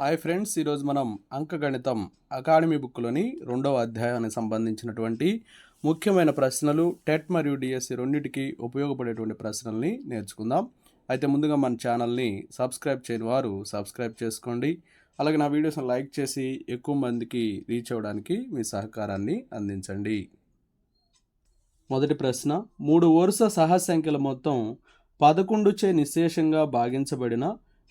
Hi friends ఈరోజు మనం అంకగణితం అకాడమీ బుక్లోని రెండవ అధ్యాయానికి సంబంధించినటువంటి ముఖ్యమైన ప్రశ్నలు టెట్ మరియు డిఎస్సి రెండింటికి ఉపయోగపడేటువంటి ప్రశ్నల్ని నేర్చుకుందాం. అయితే ముందుగా మన ఛానల్ని సబ్స్క్రైబ్ చేయని వారు సబ్స్క్రైబ్ చేసుకోండి. అలాగే నా వీడియోస్ని లైక్ చేసి ఎక్కువ మందికి రీచ్ అవ్వడానికి మీ సహకారాన్ని అందించండి. మొదటి ప్రశ్న మూడు వరుస సహసంఖ్యల మొత్తం పదకొండుచే నిశేషంగా భాగించబడిన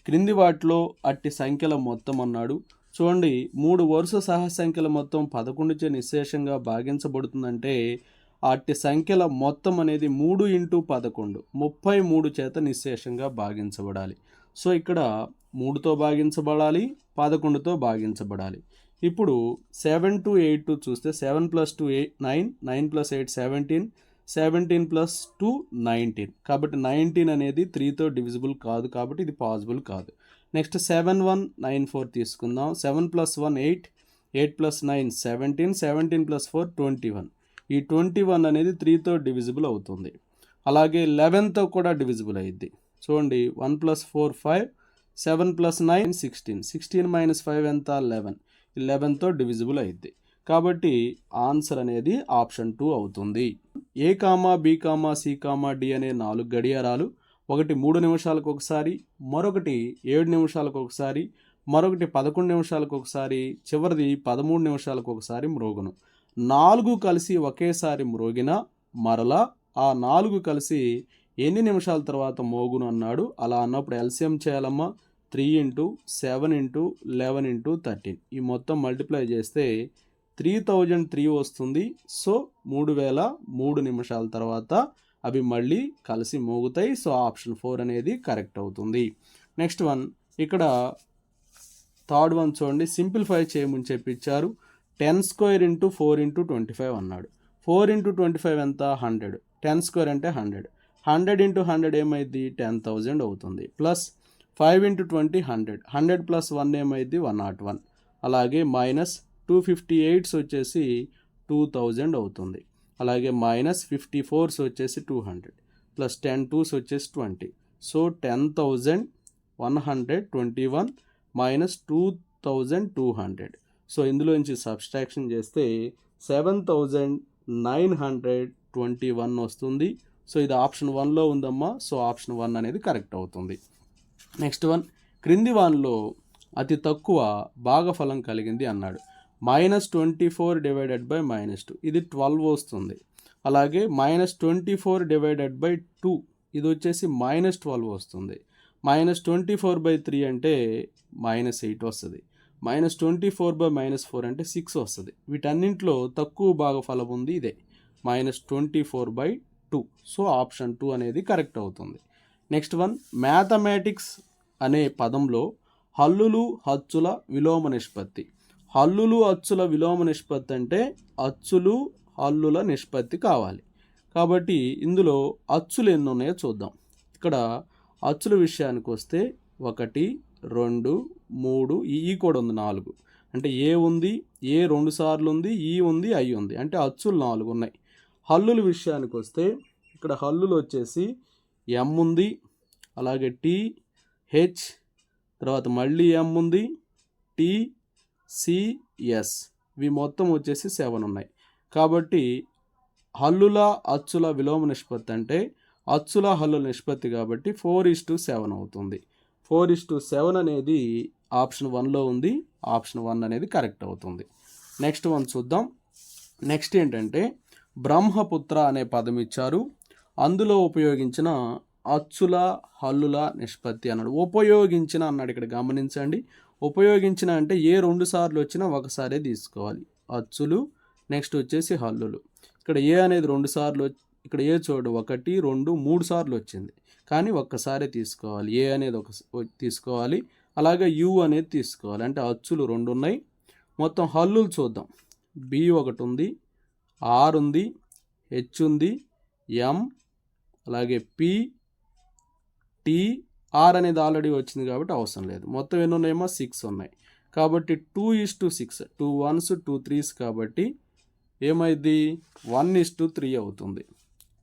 క్రింది వాటిలో అట్టి సంఖ్యల మొత్తం అన్నాడు. చూడండి మూడు వరుస సహసంఖ్యల మొత్తం పదకొండుచే నిశేషంగా భాగించబడుతుందంటే అట్టి సంఖ్యల మొత్తం అనేది మూడు ఇంటూ పదకొండు ముప్పై మూడు చేత నిశేషంగా భాగించబడాలి. సో ఇక్కడ మూడుతో భాగించబడాలి పదకొండుతో భాగించబడాలి. ఇప్పుడు సెవెన్ టు ఎయిట్ టు చూస్తే seven plus two eight nine nine plus eight seventeen seventeen plus two nineteen కాబట్టి నైన్టీన్ అనేది త్రీతో డివిజిబుల్ కాదు కాబట్టి ఇది పాసిబుల్ కాదు. Next seven one nine four తీసుకుందాం. Seven plus one eight eight plus nine seventeen seventeen plus four twenty one ఈ twenty one అనేది త్రీతో డివిజిబుల్ అవుతుంది. అలాగే లెవెన్తో కూడా డివిజిబుల్ అయ్యిద్ది. చూడండి one plus four five seven plus nine sixteen sixteen minus five ఎంత? లెవెన్ లెవెన్తో డివిజిబుల్ అయ్యిద్ది. కాబట్టి ఆన్సర్ అనేది ఆప్షన్ టూ అవుతుంది. A comma B comma C comma D అనే నాలుగు గడియారాలు ఒకటి మూడు నిమిషాలకు ఒకసారి మరొకటి ఏడు నిమిషాలకు ఒకసారి మరొకటి పదకొండు నిమిషాలకు ఒకసారి చివరిది పదమూడు నిమిషాలకు ఒకసారి మ్రోగును. నాలుగు కలిసి ఒకేసారి మ్రోగిన మరలా ఆ నాలుగు కలిసి ఎన్ని నిమిషాల తర్వాత మోగును అన్నాడు. అలా అన్నప్పుడు ఎల్సిఎం చేయాలమ్మా? Three into seven into eleven into thirteen. ఈ మొత్తం మల్టిప్లై చేస్తే త్రీ థౌజండ్ త్రీ వస్తుంది. సో మూడు వేల మూడు నిమిషాల తర్వాత అవి మళ్ళీ కలిసి మోగుతాయి. సో ఆప్షన్ ఫోర్ అనేది కరెక్ట్ అవుతుంది. నెక్స్ట్ వన్ ఇక్కడ థర్డ్ వన్ చూడండి. సింప్లిఫై చేయమని చెప్పించారు. Ten square into four into twenty five అన్నాడు. ఫోర్ ఇంటూ ట్వంటీ ఫైవ్ ఎంత? హండ్రెడ్. టెన్ స్క్వేర్ అంటే హండ్రెడ్. హండ్రెడ్ ఇంటూ హండ్రెడ్ ఏమైంది టెన్ థౌజండ్ అవుతుంది. Plus five into twenty hundred. Hundred plus one ఏమైంది one not one. అలాగే minus two fifty eights వచ్చేసి two thousand అవుతుంది. అలాగే మైనస్ ఫిఫ్టీ ఫోర్స్ వచ్చేసి two hundred. Plus ten twos వచ్చేసి twenty. So ten thousand one hundred twenty one minus two thousand two hundred. So ఇందులోంచి subtraction చేస్తే seven thousand nine hundred twenty one వస్తుంది. So ఇది option వన్లో ఉందమ్మా. So option one అనేది correct అవుతుంది. Next one క్రింది వాన్లో అతి తక్కువ భాగఫలం కలిగింది అన్నాడు. Minus twenty four divided by minus two. ఇది ట్వెల్వ్ వస్తుంది. అలాగే minus twenty four divided by two. ఇది వచ్చేసి మైనస్ ట్వెల్వ్ వస్తుంది. Minus twenty four by three అంటే మైనస్ ఎయిట్ వస్తుంది. Minus twenty four by minus four అంటే సిక్స్ వస్తుంది. వీటన్నింటిలో తక్కువ భాగఫలం ఉంది ఇదే. Minus twenty four by two. So option two అనేది కరెక్ట్ అవుతుంది. నెక్స్ట్ వన్ మ్యాథమెటిక్స్ అనే పదంలో హల్లులు హచ్చుల విలోమ నిష్పత్తి. హల్లులు అచ్చుల విలోమ నిష్పత్తి అంటే అచ్చులు హల్లుల నిష్పత్తి కావాలి. కాబట్టి ఇందులో అచ్చులు ఎన్ని ఉన్నాయో చూద్దాం. ఇక్కడ అచ్చుల విషయానికి వస్తే ఒకటి రెండు మూడు ఈ కూడా ఉంది నాలుగు. అంటే ఏ ఉంది ఏ రెండు సార్లు ఉంది ఈ ఉంది ఐ ఉంది. అంటే అచ్చులు నాలుగు ఉన్నాయి. హల్లుల విషయానికి వస్తే ఇక్కడ హల్లులు వచ్చేసి ఎం ఉంది అలాగే టీ హెచ్ తర్వాత మళ్ళీ ఎం ఉంది టీ సిఎస్ ఇవి మొత్తం వచ్చేసి సెవెన్ ఉన్నాయి. కాబట్టి హల్లుల అచ్చుల విలోమ నిష్పత్తి అంటే అచ్చుల హల్లుల నిష్పత్తి కాబట్టి ఫోర్ ఇస్ టు సెవెన్ అవుతుంది. ఫోర్ ఇస్ టు సెవెన్ అనేది ఆప్షన్ వన్లో ఉంది. ఆప్షన్ వన్ అనేది కరెక్ట్ అవుతుంది. నెక్స్ట్ వన్ చూద్దాం. నెక్స్ట్ ఏంటంటే బ్రహ్మపుత్ర అనే పదం ఇచ్చారు. అందులో ఉపయోగించిన అచ్చుల హల్లుల నిష్పత్తి అన్నాడు. ఉపయోగించిన అన్నాడు ఇక్కడ గమనించండి. ఉపయోగించిన అంటే ఏ రెండు సార్లు వచ్చినా ఒకసారే తీసుకోవాలి. అచ్చులు నెక్స్ట్ వచ్చేసి హల్లులు. ఇక్కడ ఏ అనేది రెండు సార్లు ఇక్కడ ఏ చూడు ఒకటి రెండు మూడు సార్లు వచ్చింది. కానీ ఒక్కసారే తీసుకోవాలి. ఏ అనేది ఒక తీసుకోవాలి. అలాగే యు అనేది తీసుకోవాలి. అంటే అచ్చులు రెండు ఉన్నాయి. మొత్తం హల్లులు చూద్దాం. బి ఒకటి ఉంది ఆర్ ఉంది హెచ్ ఉంది ఎం అలాగే పి టీ ఆర్ అనేది ఆల్రెడీ వచ్చింది కాబట్టి అవసరం లేదు. మొత్తం ఎన్ని ఉన్నాయేమో సిక్స్ ఉన్నాయి. కాబట్టి two is to six two ones two threes కాబట్టి ఏమైంది వన్ ఇస్ టు త్రీ అవుతుంది.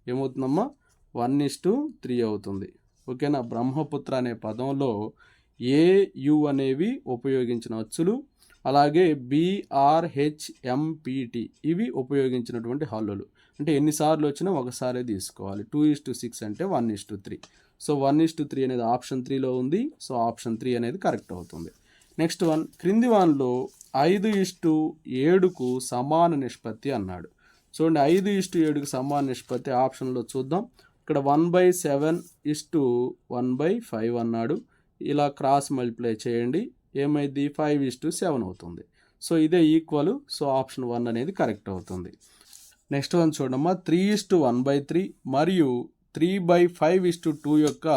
ఏమవుతుందమ్మా? వన్ ఇస్ టు త్రీ అవుతుంది. ఓకేనా? బ్రహ్మపుత్ర అనే పదంలో ఏ యు అనేవి ఉపయోగించిన అచ్చులు అలాగే బిఆర్హెచ్ఎంపిటి ఇవి ఉపయోగించినటువంటి హల్లులు. అంటే ఎన్నిసార్లు వచ్చినా ఒకసారే తీసుకోవాలి. టూ ఇస్ టు సిక్స్ అంటే one is to three. So one is to three అనేది ఆప్షన్ త్రీలో ఉంది. సో ఆప్షన్ త్రీ అనేది కరెక్ట్ అవుతుంది. నెక్స్ట్ వన్ క్రింది వన్లో ఐదు ఇస్టు ఏడుకు సమాన నిష్పత్తి అన్నాడు. చూడండి ఐదు ఇస్టు ఏడుకు సమాన నిష్పత్తి ఆప్షన్లో చూద్దాం. ఇక్కడ one by seven is to one by five అన్నాడు. ఇలా క్రాస్ మల్టిప్లై చేయండి. ఏమైంది? ఫైవ్ ఇస్టు సెవెన్ అవుతుంది. సో ఇదే ఈక్వల్. సో ఆప్షన్ వన్ అనేది కరెక్ట్ అవుతుంది. నెక్స్ట్ వన్ చూడమ్మా. Three is to one by three. మరియు three by five is to two యొక్క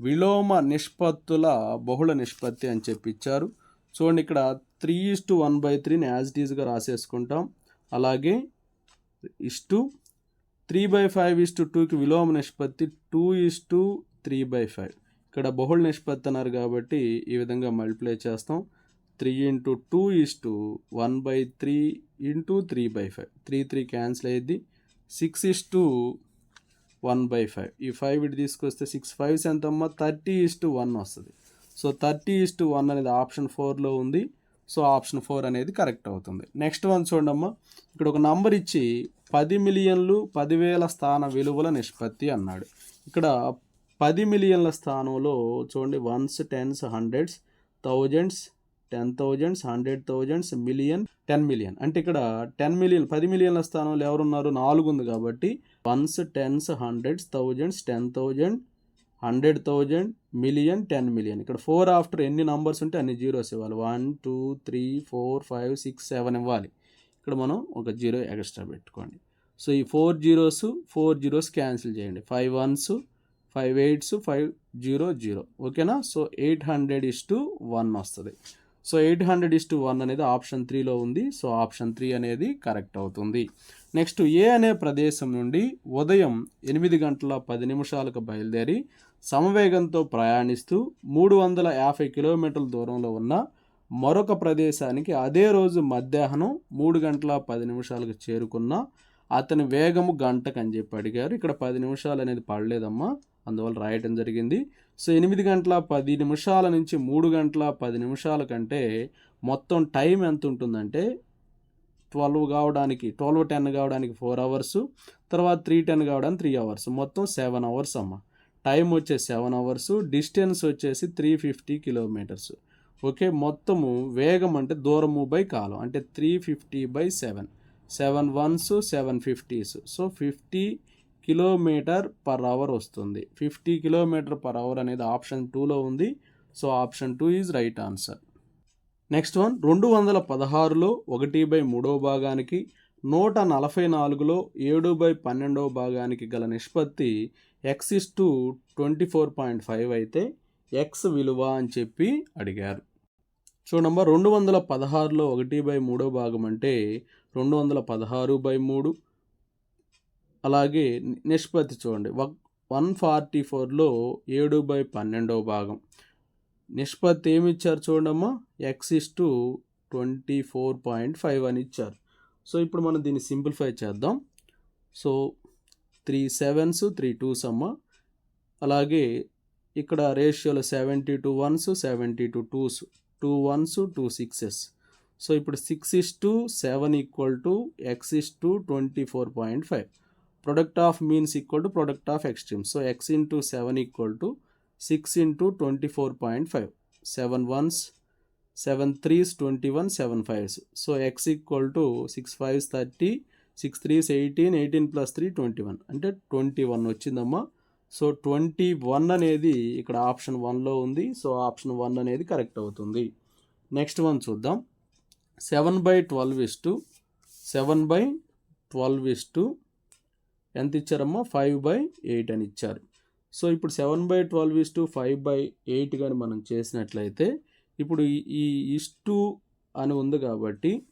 విలోమ నిష్పత్తుల బహుళ నిష్పత్తి అని చెప్పి ఇచ్చారు చూడండి ఇక్కడ three is to one by త్రీని యాజ్ ఈజ్గా రాసేసుకుంటాం. అలాగే is to three by five is to టూకి విలోమ నిష్పత్తి two is to three by five. ఇక్కడ బహుళ నిష్పత్తి అన్నారు కాబట్టి ఈ విధంగా మల్టిప్లై చేస్తాం. Three into two is to one by three into three by five. Three three cancel అయ్యిద్ది. Six is to one by five. ఈ ఫైవ్ ఇటు తీసుకొస్తే సిక్స్. ఫైవ్స్ ఎంత అమ్మా థర్టీ ఇస్టు వన్ వస్తుంది. So thirty is to one అనేది option ఫోర్లో ఉంది. సో ఆప్షన్ ఫోర్ అనేది కరెక్ట్ అవుతుంది. నెక్స్ట్ వన్ చూడమ్మా ఇక్కడ ఒక నంబర్ ఇచ్చి పది మిలియన్లు పదివేల స్థాన విలువల నిష్పత్తి అన్నాడు. ఇక్కడ పది మిలియన్ల స్థానంలో చూడండి ones tens hundreds thousands ten thousands hundred thousands million ten million. అంటే ఇక్కడ టెన్ మిలియన్ పది మిలియన్ల స్థానంలో ఎవరున్నారు? నాలుగు ఉంది కాబట్టి ones tens hundreds thousands ten thousand hundred thousand million ten million ఇక్కడ ఫోర్ ఆఫ్టర్ ఎన్ని నంబర్స్ ఉంటే అన్ని జీరోస్ ఇవ్వాలి. One two three four five six seven ఇవ్వాలి. ఇక్కడ మనం ఒక జీరో ఎక్స్ట్రా పెట్టుకోండి. సో ఈ four zeros four zeros cancel చేయండి. Five ones five eights five zero zero ఓకేనా so eight hundred is to one వస్తుంది. So eight hundred is to one అనేది ఆప్షన్ త్రీలో ఉంది. సో ఆప్షన్ త్రీ అనేది correct అవుతుంది. నెక్స్ట్ ఏ అనే ప్రదేశం నుండి ఉదయం ఎనిమిది గంటల పది నిమిషాలకు బయలుదేరి సమవేగంతో ప్రయాణిస్తూ మూడు వందల యాభై కిలోమీటర్ల దూరంలో ఉన్న మరొక ప్రదేశానికి అదే రోజు మధ్యాహ్నం మూడు గంటల పది నిమిషాలకు చేరుకున్న అతని వేగము గంటకు అని చెప్పి అడిగారు. ఇక్కడ పది నిమిషాలు అనేది పడలేదమ్మా అందువల్ల రాయటం జరిగింది. సో ఎనిమిది గంటల పది నిమిషాల నుంచి మూడు గంటల పది నిమిషాల కంటే మొత్తం టైం ఎంత ఉంటుందంటే ట్వెల్వ్ కావడానికి ట్వెల్వ్ టెన్ కావడానికి ఫోర్ అవర్స్ తర్వాత త్రీ టెన్ కావడానికి త్రీ అవర్స్. మొత్తం సెవెన్ అవర్స్ అమ్మ. టైం వచ్చేసి సెవెన్ అవర్స్ డిస్టెన్స్ వచ్చేసి త్రీ ఫిఫ్టీ కిలోమీటర్స్. ఓకే మొత్తము వేగం అంటే దూరము బై కాలం అంటే three fifty by seven. Seven ones seven fifties. So fifty kilometre per hour వస్తుంది. ఫిఫ్టీ కిలోమీటర్ పర్ అవర్ అనేది ఆప్షన్ టూలో ఉంది. So option two is right answer. Next one రెండు వందల పదహారులో ఒకటి బై మూడవ భాగానికి నూట నలభై నాలుగులో ఏడు బై పన్నెండవ భాగానికి గల నిష్పత్తి X is to twenty four point five అయితే ఎక్స్ విలువ అని చెప్పి అడిగారు. చూడమ్మా రెండు వందల పదహారులో ఒకటి బై మూడో భాగం అంటే రెండు వందల పదహారు బై మూడు అలాగే నిష్పత్తి చూడండి. వన్ ఫార్టీ ఫోర్లో ఏడు బై పన్నెండవ భాగం. నిష్పత్తి ఏమి ఇచ్చారు చూడమ్మా X is to twenty four point five అని ఇచ్చారు. సో ఇప్పుడు మనం దీన్ని సింప్లిఫై చేద్దాం. So three sevens three twos అమ్మ. అలాగే ఇక్కడ రేషియోలో seventy two ones seventy two twos two ones two sixes. So ఇప్పుడు six is to seven equal to X is to twenty four point five. Product of means equal to product of extreme so X into seven equal to six into twenty four point five seven ones seven threes twenty one seven fives so X equal to six fives thirty six threes eighteen eighteen plus three twenty one అంటే twenty one వచ్చిందమ్మా. So twenty one అనేది ఇక్కడ option వన్లో ఉంది. So option one అనేది correct అవుతుంది. Next one చూద్దాం. Seven by twelve is to seven by twelve is to ఎంత ఇచ్చారమ్మా? ఫైవ్ బై ఎయిట్ అని ఇచ్చారు. సో ఇప్పుడు seven by twelve is to five by eight కానీ మనం చేసినట్లయితే ఇప్పుడు ఈ- ఇస్ టు అని ఉంది కాబట్టి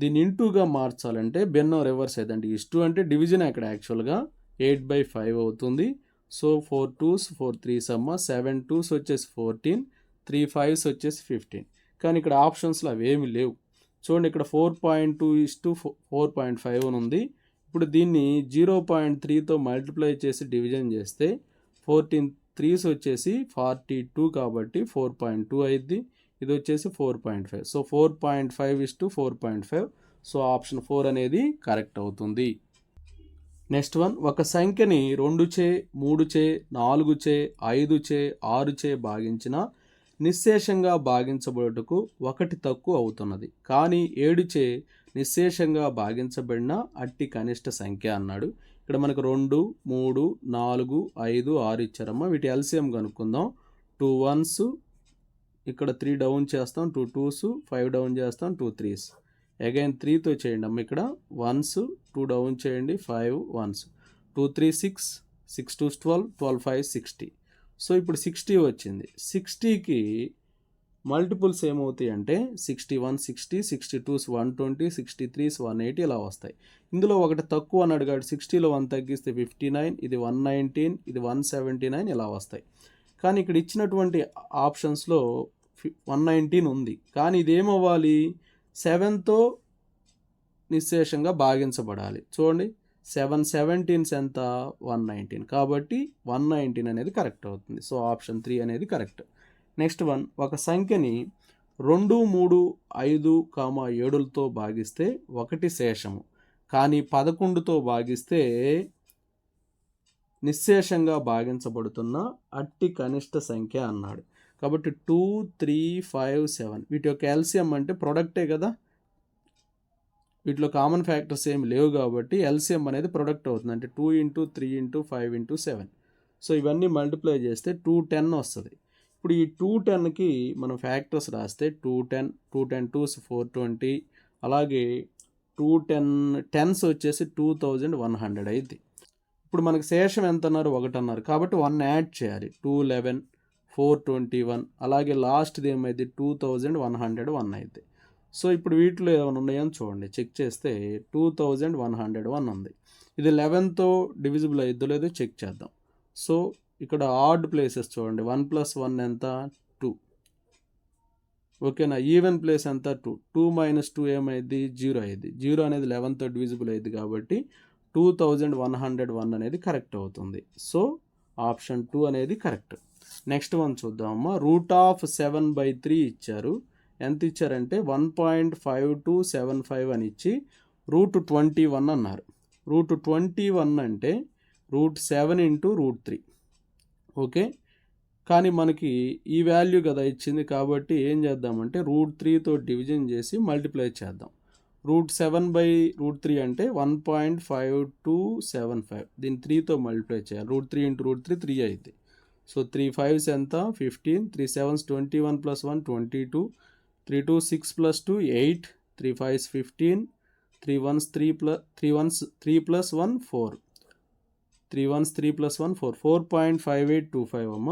దీన్ని ఇంటూగా మార్చాలంటే బెన్నో రివర్స్ అవుతుంది ఇస్టు అంటే డివిజన్ అక్కడ యాక్చువల్గా ఎయిట్ బై ఫైవ్ అవుతుంది. So four twos four threes అమ్మ సెవెన్ టూస్ వచ్చేసి ఫోర్టీన్ త్రీ ఫైవ్స్ వచ్చేసి ఫిఫ్టీన్ కానీ ఇక్కడ ఆప్షన్స్లో అవేమి లేవు. చూడండి ఇక్కడ four point two is to four point five అని ఉంది. ఇప్పుడు దీన్ని జీరో పాయింట్ త్రీతో మల్టిప్లై చేసి డివిజన్ చేస్తే ఫోర్టీన్ త్రీస్ వచ్చేసి ఫార్టీ టూ కాబట్టి ఫోర్ పాయింట్ టూ అయింది ఇది వచ్చేసి four point five. So four point five is to four point five. So option four అనేది కరెక్ట్ అవుతుంది. నెక్స్ట్ వన్ ఒక సంఖ్యని రెండు చే మూడు చే నాలుగు చే ఐదు చే ఆరు చే భాగించిన నిశ్శేషంగా భాగించబడుటకు ఒకటి తక్కువ అవుతున్నది. కానీ ఏడు చే నిశ్శేషంగా భాగించబడిన అట్టి కనిష్ట సంఖ్య అన్నాడు. ఇక్కడ మనకు రెండు మూడు నాలుగు ఐదు ఆరు ఇచ్చారమ్మా. వీటి ఎల్సిఎం కనుక్కుందాం. టూ వన్స్ ఇక్కడ త్రీ డౌన్ చేస్తాం. టూ టూస్ ఫైవ్ డౌన్ చేస్తాం. Two threes. అగైన్ త్రీతో చేయండి అమ్మ ఇక్కడ. వన్స్ టూ డౌన్ చేయండి. Five ones. Two three six six two twelve twelve five sixty. So ఇప్పుడు సిక్స్టీ వచ్చింది. సిక్స్టీకి మల్టిపుల్స్ ఏమవుతాయి అంటే sixty one sixty sixty twos one twenty sixty threes one eighty ఇలా వస్తాయి. ఇందులో ఒకటి తక్కువ అని అడిగాడు. సిక్స్టీలో వన్ తగ్గిస్తే ఫిఫ్టీ నైన్ ఇది వన్ నైన్టీన్ ఇది వన్ సెవెంటీ నైన్ ఇలా వస్తాయి. కానీ ఇక్కడ ఇచ్చినటువంటి ఆప్షన్స్లో వన్ నైన్టీన్ ఉంది. కానీ ఇదేమవ్వాలి? సెవెన్తో నిశ్శేషంగా భాగించబడాలి. చూడండి. సెవెన్ సెవెంటీన్స్ ఎంత? One nineteen. కాబట్టి వన్ నైన్టీన్ అనేది కరెక్ట్ అవుతుంది. సో ఆప్షన్ త్రీ అనేది కరెక్ట్. నెక్స్ట్ వన్ ఒక సంఖ్యని రెండు మూడు ఐదు కామ ఏడులతో భాగిస్తే ఒకటి శేషము. కానీ పదకొండుతో భాగిస్తే నిశ్శేషంగా భాగించబడుతున్న అట్టి కనిష్ట సంఖ్య అన్నాడు. కాబట్టి టూ త్రీ ఫైవ్ సెవెన్. వీటి యొక్క ఎల్సిఎం అంటే ప్రొడక్టే కదా? వీటిలో కామన్ ఫ్యాక్టర్స్ ఏమి లేవు కాబట్టి ఎల్సిఎం అనేది ప్రొడక్ట్ అవుతుంది. అంటే two into three into five into seven. So ఇవన్నీ మల్టిప్లై చేస్తే టూ టెన్ వస్తుంది. ఇప్పుడు ఈ టూ టెన్కి మనం ఫ్యాక్టర్స్ రాస్తే two ten two ten twos four twenty అలాగే టూ టెన్ టెన్స్ వచ్చేసి టూ థౌజండ్ వన్ హండ్రెడ్ అయింది ఇప్పుడు మనకి శేషం ఎంత అన్నారు ఒకటి అన్నారు కాబట్టి వన్ యాడ్ చేయాలి. Two eleven four twenty one అలాగే లాస్ట్ది ఏమైంది two thousand one hundred one అయింది సో ఇప్పుడు వీటిలో ఏమైనా ఉన్నాయని చూడండి. చెక్ చేస్తే two thousand one hundred one ఉంది. ఇది లెవెన్తో డివిజిబుల్ అయిద్దో లేదో చెక్ చేద్దాం. సో ఇక్కడ ఆడ్ ప్లేసెస్ చూడండి. వన్ ప్లస్ వన్ ఎంత? టూ ఓకేనా? ఈవెన్ ప్లేస్ ఎంత? టూ టూ మైనస్ టూ ఏమైంది? జీరో అయింది. జీరో అనేది లెవెన్తో డివిజిబుల్ అయింది కాబట్టి two thousand one hundred one అనేది కరెక్ట్ అవుతుంది. సో ఆప్షన్ టూ అనేది correct next one చూద్దామమ్మా root of seven by three ఇచ్చారు. ఎంత ఇచ్చారంటే? One point five two seven five అని ఇచ్చి రూట్ ట్వంటీ వన్ అన్నారు. రూట్ ట్వంటీ వన్ అంటే root seven into root three okay? కానీ మనకి ఈ వాల్యూ కదా ఇచ్చింది కాబట్టి ఏం చేద్దామంటే రూట్ త్రీతో డివిజన్ చేసి మల్టిప్లై చేద్దాం. Root seven by root three అంటే one point five two seven five. దీన్ని త్రీతో మల్టిప్లై చేయాలి. Root three into root three three అయితే సో త్రీ ఫైవ్స్ ఎంత? Fifteen. Three sevens twenty one plus one twenty two. Three two six plus two eight. Three fives fifteen. Three ones three plus three ones three plus one four. Three ones three plus one four. Four point five eight two five అమ్మ.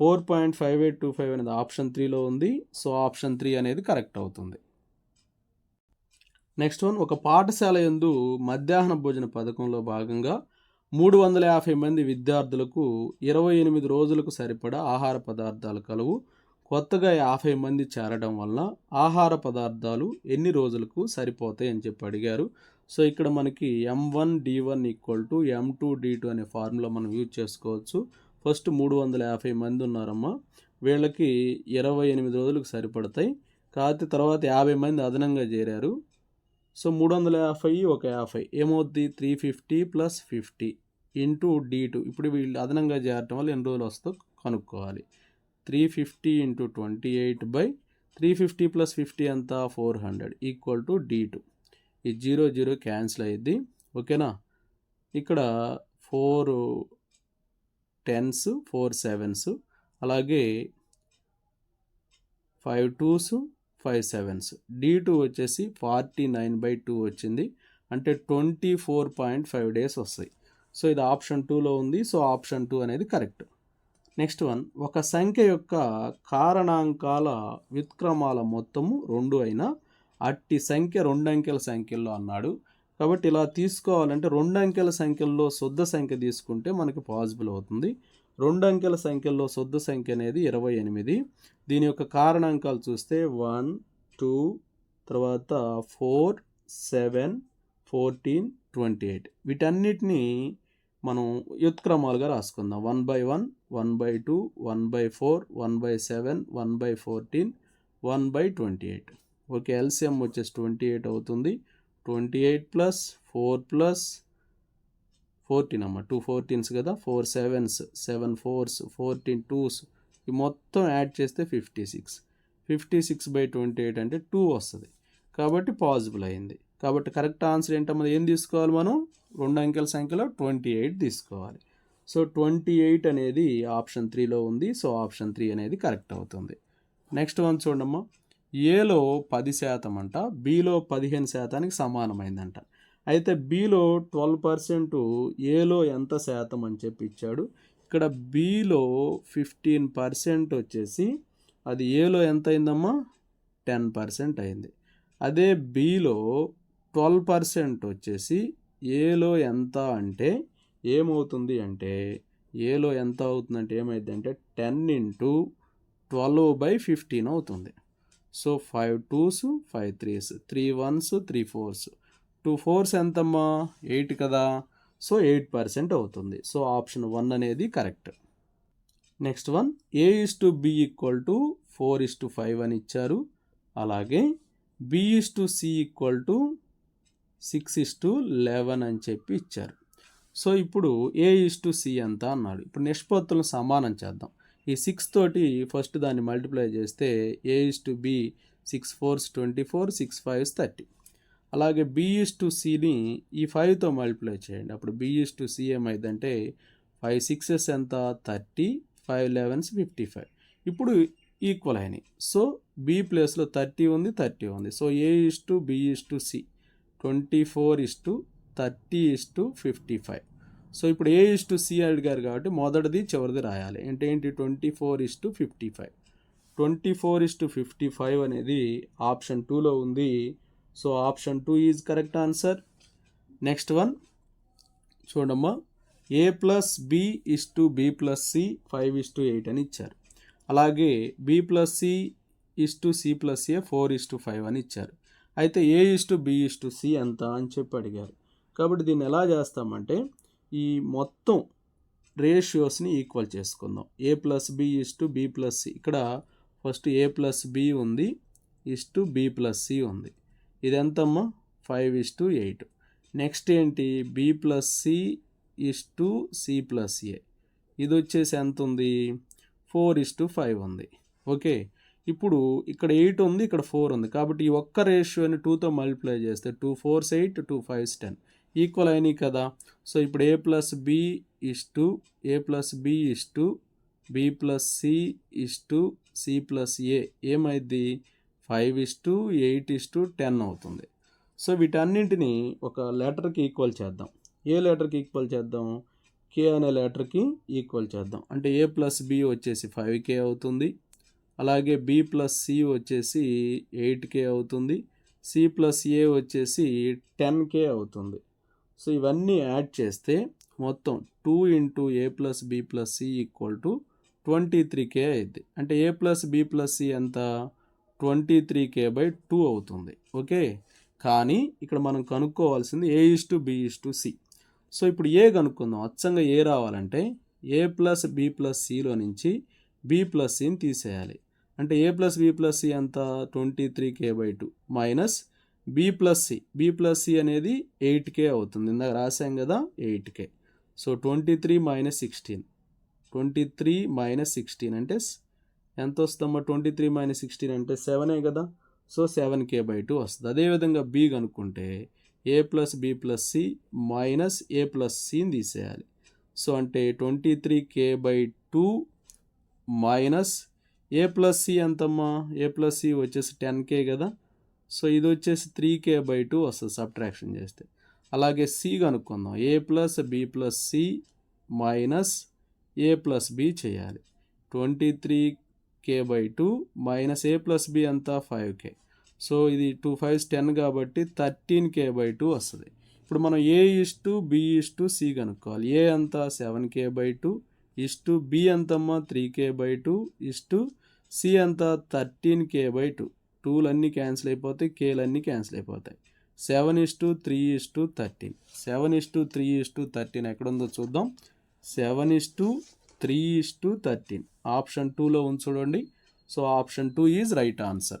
Four point five eight two five అనేది option త్రీలో ఉంది. So option three అనేది correct అవుతుంది. Next one ఒక పాఠశాల ఎందు మధ్యాహ్న భోజన పథకంలో భాగంగా మూడు వందల యాభై మంది విద్యార్థులకు ఇరవై ఎనిమిది రోజులకు సరిపడా ఆహార పదార్థాలు కలవు. కొత్తగా యాభై మంది చేరడం వల్ల ఆహార పదార్థాలు ఎన్ని రోజులకు సరిపోతాయి అని చెప్పి అడిగారు. సో ఇక్కడ మనకి M one D one equal to M two D two అనే ఫార్ములా మనం యూజ్ చేసుకోవచ్చు. ఫస్ట్ మూడు వందల యాభై మంది ఉన్నారమ్మా. వీళ్ళకి ఇరవై ఎనిమిది రోజులకు సరిపడతాయి. కాకపోతే తర్వాత యాభై మంది అదనంగా చేరారు. సో మూడు వందల యాభై ఒక యాభై. ఏమవుద్ది? Three fifty plus fifty into D two ఇప్పుడు వీళ్ళు అదనంగా చేరటం వల్ల ఎన్ని రోజులు వస్తో కనుక్కోవాలి. Three fifty into twenty eight by three fifty plus fifty అంతా four hundred equal to D two ఈ జీరో జీరో క్యాన్సిల్ అయ్యిద్ది ఓకేనా? ఇక్కడ ఫోర్ టెన్స్ ఫోర్ సెవెన్స్ అలాగే five twos five sevens. D two వచ్చేసి ఫార్టీ నైన్ బై టూ వచ్చింది. అంటే twenty four point five days వస్తాయి. సో ఇది ఆప్షన్ టూలో ఉంది. సో ఆప్షన్ టూ అనేది కరెక్ట్. నెక్స్ట్ వన్ ఒక సంఖ్య యొక్క కారణాంకాల వ్యుత్క్రమాల మొత్తము రెండు అయినా అట్టి సంఖ్య రెండు అంకెల సంఖ్యల్లో అన్నాడు. కాబట్టి ఇలా తీసుకోవాలంటే రెండు అంకెల సంఖ్యల్లో శుద్ధ సంఖ్య తీసుకుంటే మనకి పాసిబుల్ అవుతుంది. రెండు అంకెల సంఖ్యల్లో శుద్ధ సంఖ్య అనేది ఇరవై ఎనిమిది. దీని యొక్క కారణాంకాలు చూస్తే వన్ టూ తర్వాత four seven fourteen twenty eight. వీటన్నిటిని మనం యుత్క్రమాలుగా రాసుకుందాం. One by one one by two one by four one by seven one by fourteen one by twenty eight. Okay LCM వచ్చేసి ట్వంటీ ఎయిట్ అవుతుంది. Twenty eight plus four plus fourteen అమ్మ two fourteens కదా four sevens seven fours fourteen twos ఈ మొత్తం add చేస్తే fifty six. Fifty six by twenty eight అంటే two వస్తుంది. కాబట్టి పాసిబుల్ అయింది. కాబట్టి కరెక్ట్ ఆన్సర్ ఏంటమ్మా ఏం తీసుకోవాలి మనం? రెండు అంకెల సంఖ్యలో ట్వంటీ ఎయిట్ తీసుకోవాలి. సో ట్వంటీ ఎయిట్ అనేది ఆప్షన్ త్రీలో ఉంది. సో ఆప్షన్ త్రీ అనేది కరెక్ట్ అవుతుంది. నెక్స్ట్ వన్ చూడమ్మా. ఏలో పది శాతం అంట బీలో పదిహేను శాతానికి సమానమైందంట. అయితే బీలో ట్వెల్వ్ పర్సెంట్ ఏలో ఎంత శాతం అని చెప్పి ఇచ్చాడు. ఇక్కడ బీలో ఫిఫ్టీన్ పర్సెంట్ వచ్చేసి అది ఏలో ఎంత అయిందమ్మా టెన్ పర్సెంట్ అయింది. అదే బీలో ట్వెల్వ్ పర్సెంట్ వచ్చేసి ఏలో ఎంత అంటే ఏమవుతుంది అంటే ఏలో ఎంత అవుతుందంటే ఏమైంది అంటే ten into twelve by fifteen అవుతుంది. So five twos five threes three ones three fours two fours ఎంతమ్మా? ఎయిట్ కదా? సో ఎయిట్ పర్సెంట్ అవుతుంది. సో ఆప్షన్ వన్ అనేది correct next one A is to B equal to four is to five అని ఇచ్చారు. అలాగే B is to C equal to six is to eleven అని చెప్పి ఇచ్చారు. సో ఇప్పుడు ఏ ఇస్ టు సి ఎంత అన్నాడు. ఇప్పుడు నిష్పత్తులను సమానం చేద్దాం. ఈ సిక్స్ తోటి ఫస్ట్ దాన్ని మల్టిప్లై చేస్తే A is to B six fours twenty four six fives thirty అలాగే బీఈస్ టు సిని ఈ ఫైవ్తో మల్టిప్లై చేయండి. అప్పుడు బీఈస్ టు సి ఏమైందంటే ఫైవ్ సిక్సెస్ ఎంత? Thirty five elevens fifty five ఇప్పుడు ఈక్వల్ అయినాయి. సో బి ప్లేస్లో థర్టీ ఉంది థర్టీ ఉంది. So A is to B is to C twenty four is to thirty is to fifty five so ఇప్పుడు A is to C అడిగారు కాబట్టి మొదటిది చివరిది రాయాలి. అంటే ఏంటి? Twenty four is to fifty five twenty four is to fifty five అనేది option టూలో ఉంది. So option two is correct answer next one చూడమ్మా. A plus B is to B plus C five is to eight అని ఇచ్చారు. అలాగే B plus C is to C plus A four is to five అని ఇచ్చారు. అయితే A is to B is to C ఎంత అని చెప్పి అడిగారు. కాబట్టి దీన్ని ఎలా చేస్తామంటే ఈ మొత్తం రేషియోస్ని ఈక్వల్ చేసుకుందాం. A plus B is to B plus C ఇక్కడ ఫస్ట్ ఏ ప్లస్ బి ఉంది is to B plus C ఉంది. ఇది ఎంతమ్మా? Five is to eight next ఏంటి? B plus C is to C plus A ఇది వచ్చేసి ఎంత ఉంది ఫోర్ ఇస్ టు ఫైవ్ ఉంది. ఓకే ఇప్పుడు ఇక్కడ ఎయిట్ ఉంది ఇక్కడ ఫోర్ ఉంది. కాబట్టి ఈ ఒక్క రేషియోని టూతో మల్టిప్లై చేస్తే two fours eight two fives ten equal అయినాయి కదా. సో ఇప్పుడు A plus B is to A plus B is to B plus C is to C plus A ఏమైంది five is to eight is to ten అవుతుంది. So వీటన్నింటినీ ఒక లెటర్కి equal చేద్దాం. ఏ లెటర్కి equal చేద్దాం? కే అనే లెటర్కి ఈక్వల్ చేద్దాం. అంటే ఏ ప్లస్ బి వచ్చేసి ఫైవ్ కే అవుతుంది. అలాగే బి ప్లస్ సి వచ్చేసి ఎయిట్ కే అవుతుంది. సి ప్లస్ ఏ వచ్చేసి టెన్ కే అవుతుంది. సో ఇవన్నీ యాడ్ చేస్తే మొత్తం two into A plus B plus C equal to twenty three K అయింది అంటే A plus B plus C ఎంత? Twenty three K by two అవుతుంది. ఓకే? కానీ ఇక్కడ మనం కనుక్కోవాల్సింది A is to B is to C. So ఇప్పుడు A కనుక్కుందాం? అచ్చంగా ఏ రావాలంటే ఏ ప్లస్ బి ప్లస్ సిలో నుంచి బి ప్లస్ సిని తీసేయాలి. అంటే A plus B plus C ఎంత? Twenty three K by two minus B plus C B plus C అనేది ఎయిట్ కే అవుతుంది. ఇందాక రాసాం కదా eight K so twenty three minus sixteen twenty three minus sixteen అంటే ఎంత వస్తుందమ్మా ట్వంటీ త్రీ మైనస్ సిక్స్టీన్ అంటే సెవెనే కదా? So seven K by two వస్తుంది. అదేవిధంగా బి కనుక్కుంటే A plus B plus C minus A plus సిని తీసేయాలి. సో అంటే twenty three K by two minus A plus C ఎంతమ్మా? ఏ ప్లస్ సి వచ్చేసి టెన్ కే కదా? సో ఇది వచ్చేసి త్రీ కే బై టూ వస్తుంది సబ్ట్రాక్షన్ చేస్తే. అలాగే సి కనుక్కుందాం. A plus B plus C minus A plus B చేయాలి. Twenty three K by two minus A plus B అంతా ఫైవ్ కే సో ఇది టూ ఫైవ్స్ టెన్ కాబట్టి థర్టీన్ కే బై టూ వస్తుంది. ఇప్పుడు మనం A is to B is to C కనుక్కోవాలి. A అంతా seven K by two is to B అంతమ్మా three K by two is to C అంతా thirteen K by two టూలన్నీ cancel అయిపోతాయి కేలన్నీ cancel అయిపోతాయి. Seven is to three is to thirteen. Seven is to three is to thirteen ఎక్కడుందో చూద్దాం. Seven is to three is to thirteen. Option టూలో ఉంది చూడండి. So option two is right answer.